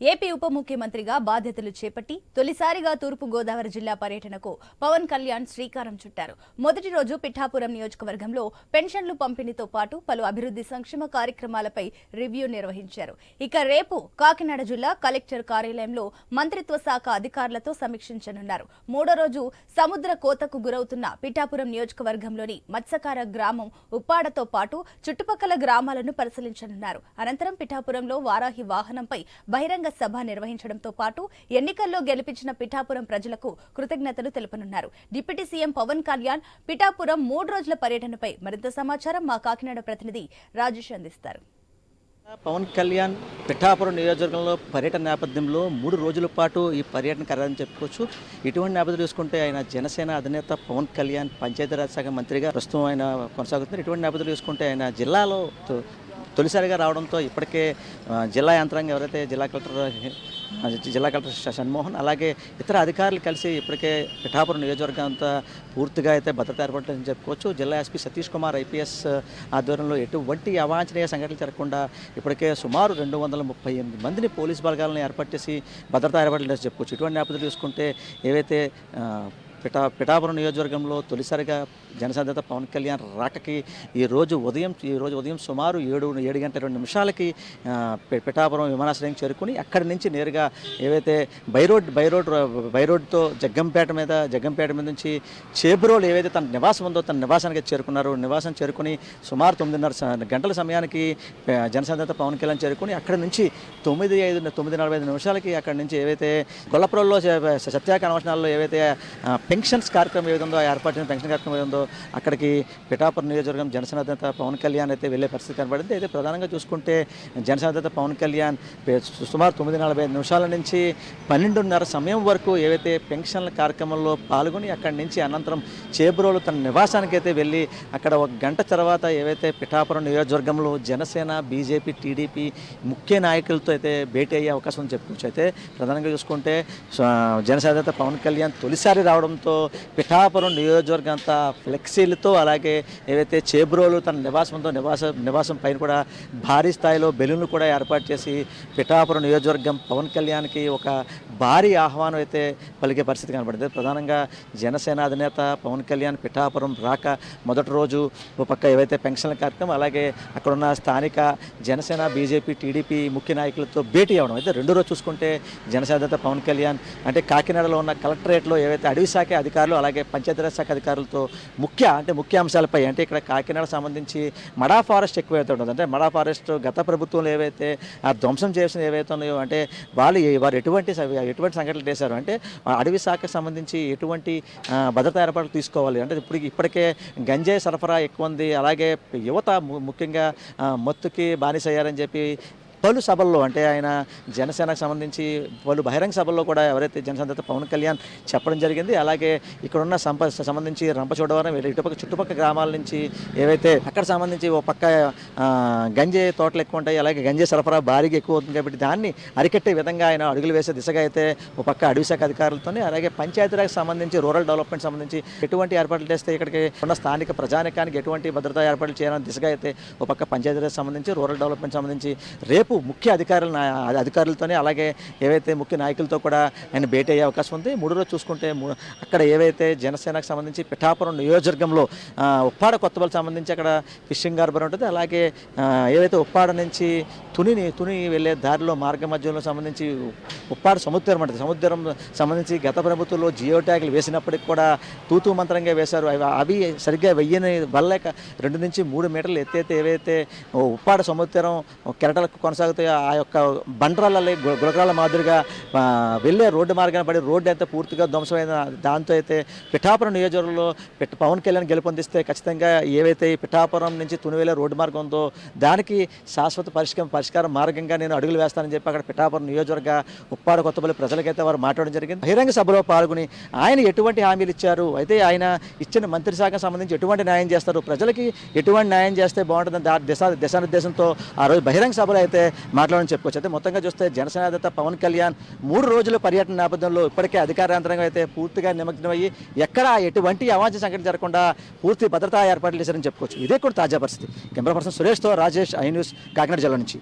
AP ఉప ముఖ్యమంత్రిగా బాధ్యతలు చేపట్టి తొలిసారిగా తూర్పు గోదావరి జిల్లా పర్యటనకు పవన్ కళ్యాణ్ శ్రీకారం చుట్టారు. మొదటి రోజు పిఠాపురం నియోజకవర్గంలో పెన్షన్లు పంపిణీతో పాటు పలు అభివృద్ధి సంక్షేమ కార్యక్రమాలపై రివ్యూ నిర్వహించారు. ఇక రేపు కాకినాడ జిల్లా కలెక్టర్ కార్యాలయంలో మంత్రిత్వ శాఖ అధికారులతో సమీక్షించనున్నారు. మూడో రోజు సముద్ర కోతకు గురవుతున్న పిఠాపురం నియోజకవర్గంలోని మత్స్యకార గ్రామం ఉప్పాడతో పాటు చుట్టుపక్కల గ్రామాలను పరిశీలించనున్నారు. అనంతరం పిఠాపురంలో వారాహి వాహనంపై బహిరంగ సభ నిర్వహించడంతో పాటు ఎన్నికల్లో గెలిపించిన పిఠాపురం ప్రజలకు కృతజ్ఞతలు తెలుపనున్నారు. డిప్యూటీ సీఎం పవన్ కళ్యాణ్ పిఠాపురం మూడు రోజుల పర్యటనపై మరింత సమాచారం మా కాకినాడ ప్రతినిధి రాజేష్ అందిస్తారు. పవన్ కళ్యాణ్ పిఠాపురం నియోజకవర్గంలో పర్యటన నేపథ్యంలో మూడు రోజుల పాటు ఈ పర్యటన కరదని చెప్పుకోవచ్చు. ఇటువంటి నేపథ్యం చూసుకుంటే ఆయన జనసేన అధినేత పవన్ కళ్యాణ్ పంచాయతీరాజ్ శాఖ మంత్రిగా ప్రస్తుతం ఆయన కొనసాగుతున్నారు. ఇటువంటి నేపథ్యం చూసుకుంటే ఆయన జిల్లాలో తొలిసారిగా రావడంతో ఇప్పటికే జిల్లా యంత్రాంగం ఎవరైతే జిల్లా కలెక్టర్ జిల్లా కలెక్టర్ షణ్మోహన్ అలాగే ఇతర అధికారులు కలిసి ఇప్పటికే పిఠాపురం నియోజకవర్గం అంతా పూర్తిగా అయితే భద్రత ఏర్పడని చెప్పుకోవచ్చు. జిల్లా ఎస్పీ సతీష్ కుమార్ ఐపీఎస్ ఆధ్వర్యంలో ఎటువంటి అవాంఛనీయ సంఘటనలు జరగకుండా ఇప్పటికే సుమారు రెండు వందల ముప్పై ఎనిమిది మందిని పోలీస్ బలగాలను ఏర్పాటు చేసి భద్రత ఏర్పాట్లు చేసి చెప్పుకోవచ్చు. ఇటువంటి నేపథ్యం చూసుకుంటే ఏవైతే పిఠా పిఠాపురం నియోజకవర్గంలో తొలిసారిగా జనసాధ్యత పవన్ కళ్యాణ్ రాకకి ఈరోజు ఉదయం ఈరోజు ఉదయం సుమారు ఏడు ఏడు గంటల రెండు నిమిషాలకి పిఠాపురం విమానాశ్రయం చేరుకుని అక్కడి నుంచి నేరుగా ఏవైతే బై రోడ్ బై బై రోడ్తో జగ్గంపేట మీద జగ్గంపేట మీద నుంచి చేబ్రోలు ఏవైతే తన నివాసం ఉందో తన నివాసానికి చేరుకున్నారు నివాసం చేరుకుని సుమారు తొమ్మిదిన్నర గంటల సమయానికి జనసాధ్యత పవన్ కళ్యాణ్ చేరుకుని అక్కడి నుంచి తొమ్మిది ఐదు తొమ్మిది నలభై ఐదు నిమిషాలకి అక్కడి నుంచి ఏవైతే గొల్లపురంలో స- సత్యాక ఏవైతే పెన్షన్స్ కార్యక్రమం ఏది ఏర్పాటు చేసిన పెన్షన్ కార్యక్రమం ఏది ఉందో అక్కడికి పిఠాపురం నియోజకవర్గం జనసేన అధినేత పవన్ కళ్యాణ్ అయితే వెళ్ళే పరిస్థితి కనబడింది. అయితే ప్రధానంగా చూసుకుంటే జనసేన అధినేత పవన్ కళ్యాణ్ సుమారు తొమ్మిది నలభై నిమిషాల నుంచి పన్నెండున్నర సమయం వరకు ఏవైతే పెన్షన్ల కార్యక్రమంలో పాల్గొని అక్కడి నుంచి అనంతరం చేబ్రోలు తన నివాసానికి అయితే వెళ్ళి అక్కడ ఒక గంట తర్వాత ఏవైతే పిఠాపురం నియోజకవర్గంలో జనసేన బీజేపీ టీడీపీ ముఖ్య నాయకులతో అయితే భేటీ అయ్యే అవకాశం ఉంది చెప్పుకోవచ్చు. అయితే ప్రధానంగా చూసుకుంటే స- జనసేన అధినేత పవన్ కళ్యాణ్ తొలిసారి రావడం రావడంతో పిఠాపురం నియోజకవర్గం అంతా ఫ్లెక్సీలతో అలాగే ఏవైతే చేబ్రోలు తన నివాసంతో నివాస నివాసం పైన కూడా భారీ స్థాయిలో బెలూన్లు కూడా ఏర్పాటు చేసి పిఠాపురం నియోజకవర్గం పవన్ కళ్యాణ్కి ఒక భారీ ఆహ్వానం అయితే పలికే పరిస్థితి కనబడింది. ప్రధానంగా జనసేన అధినేత పవన్ కళ్యాణ్ పిఠాపురం రాక మొదటి రోజు ఒక పక్క ఏవైతే పెన్షన్ల కార్యక్రమం అలాగే అక్కడున్న స్థానిక జనసేన బీజేపీ టీడీపీ ముఖ్య నాయకులతో భేటీ అవ్వడం. అయితే రెండో రోజు చూసుకుంటే జనసేన అధినేత పవన్ కళ్యాణ్ అంటే కాకినాడలో ఉన్న కలెక్టరేట్లో ఏవైతే అడవి శాఖ అధికారులు అలాగే పంచాయతీరాజ్ శాఖ అధికారులతో ముఖ్య అంటే ముఖ్య అంశాలపై అంటే ఇక్కడ కాకినాడ సంబంధించి మడా ఫారెస్ట్ ఎక్కువైతే ఉంటుంది. అంటే మడా ఫారెస్ట్ గత ప్రభుత్వంలో ఏవైతే ఆ ధ్వంసం చేసిన ఏవైతే ఉన్నాయో అంటే వాళ్ళు వారు ఎటువంటి ఎటువంటి సంఘటనలు చేశారు అంటే అడవి శాఖకు సంబంధించి ఎటువంటి భద్రతా ఏర్పాట్లు తీసుకోవాలి. అంటే ఇప్పుడు ఇప్పటికే గంజాయి సరఫరా ఎక్కువ ఉంది. అలాగే యువత ము- ముఖ్యంగా మత్తుకి బానిసయ్యారని చెప్పి పలు సభల్లో అంటే ఆయన జనసేనకు సంబంధించి పలు బహిరంగ సభల్లో కూడా ఎవరైతే జనసేన పవన్ కళ్యాణ్ చెప్పడం జరిగింది అలాగే ఇక్కడ ఉన్న సంప సంబంధించి రంపచోడవరం ఇటుపక్క చుట్టుపక్క గ్రామాల నుంచి ఏవైతే అక్కడ సంబంధించి ఓ పక్క గంజే తోటలు ఎక్కువ ఉంటాయి అలాగే గంజే సరఫరా భారీగా ఎక్కువ అవుతుంది కాబట్టి దాన్ని అరికట్టే విధంగా ఆయన అడుగులు వేసే దిశగా అయితే ఓ పక్క అడవి శాఖ అధికారులతోనే అలాగే పంచాయతీరాజ్ సంబంధించి రూరల్ డెవలప్మెంట్ సంబంధించి ఎటువంటి ఏర్పాట్లు చేస్తే ఇక్కడికి ఉన్న స్థానిక ప్రజానికానికి ఎటువంటి భద్రతా ఏర్పాట్లు చేయాలని దిశగా అయితే ఓ పక్క పంచాయతీరాజ్ సంబంధించి రూరల్ డెవలప్మెంట్ సంబంధించి రేపు ముఖ్య అధికారుల నా- అధికారులతోనే అలాగే ఏవైతే ముఖ్య నాయకులతో కూడా ఆయన భేటీ అయ్యే అవకాశం ఉంది. మూడో రోజు చూసుకుంటే అక్కడ ఏవైతే జనసేనకు సంబంధించి పిఠాపురం నియోజకవర్గంలో ఉప్పాడ కొత్తబల్ సంబంధించి అక్కడ ఫిషింగ్ హార్బర్ ఉంటుంది. అలాగే ఏవైతే ఉప్పాడ నుంచి తునిని తుని వెళ్ళే దారిలో మార్గ మధ్యంలో సంబంధించి ఉప్పాడ సముద్రం ఉంటుంది. సముద్రం సంబంధించి గత ప్రభుత్వంలో జియో ట్యాగులు వేసినప్పటికి కూడా తూతూ మంత్రంగా వేశారు. అవి అవి సరిగ్గా వెయ్యని వల్లేక రెండు నుంచి మూడు మీటర్లు ఎత్తైతే ఏవైతే ఉప్పాడ సముద్రం కెరటలకు కొనసాగుతాయో. ఆ యొక్క బండరాళ్ళ గులకరాల మాదిరిగా వెళ్ళే రోడ్డు మార్గాన్ని పడి రోడ్డు అయితే పూర్తిగా ధ్వంసమైన దాంతో అయితే పిఠాపురం నియోజకవర్గంలో పవన్ కళ్యాణ్ గెలుపొందిస్తే ఖచ్చితంగా ఏవైతే పిఠాపురం నుంచి తునివేలే రోడ్డు మార్గం ఉందో దానికి శాశ్వత పరిష్కారం పరిష్కార మార్గంగా నేను అడుగులు వేస్తానని చెప్పి అక్కడ పిఠాపురం నియోజకవర్గ ఉప్పాడ కొత్తపల్లి ప్రజలకైతే వారు మాట్లాడడం జరిగింది. బహిరంగ సభలో పాల్గొని ఆయన ఎటువంటి హామీలు ఇచ్చారు? అయితే ఆయన ఇచ్చిన మంత్రి శాఖకు సంబంధించి ఎటువంటి న్యాయం చేస్తారు? ప్రజలకి ఎటువంటి న్యాయం చేస్తే బాగుంటుందని దా దిశ దిశానిర్దేశంతో ఆ రోజు బహిరంగ సభలో అయితే మాట్లాడని చెప్పుకోవచ్చు. అయితే మొత్తంగా చూస్తే జనసేన అధినేత పవన్ కళ్యాణ్ మూడు రోజుల పర్యటన నేపథ్యంలో ఇప్పటికే అధికార అయితే పూర్తిగా నిమగ్నమయ్యి ఎక్కడ ఎటువంటి అవాంఛ సంఘటన జరగకుండా పూర్తి భద్రతా ఏర్పాట్లు చేశారని చెప్పుకోవచ్చు. ఇదే కూడా తాజా పరిస్థితి. కెమెరా పర్సన్ సురేష్తో రాజేష్ ఐ న్యూస్ కాకినాడ జిల్లా నుంచి.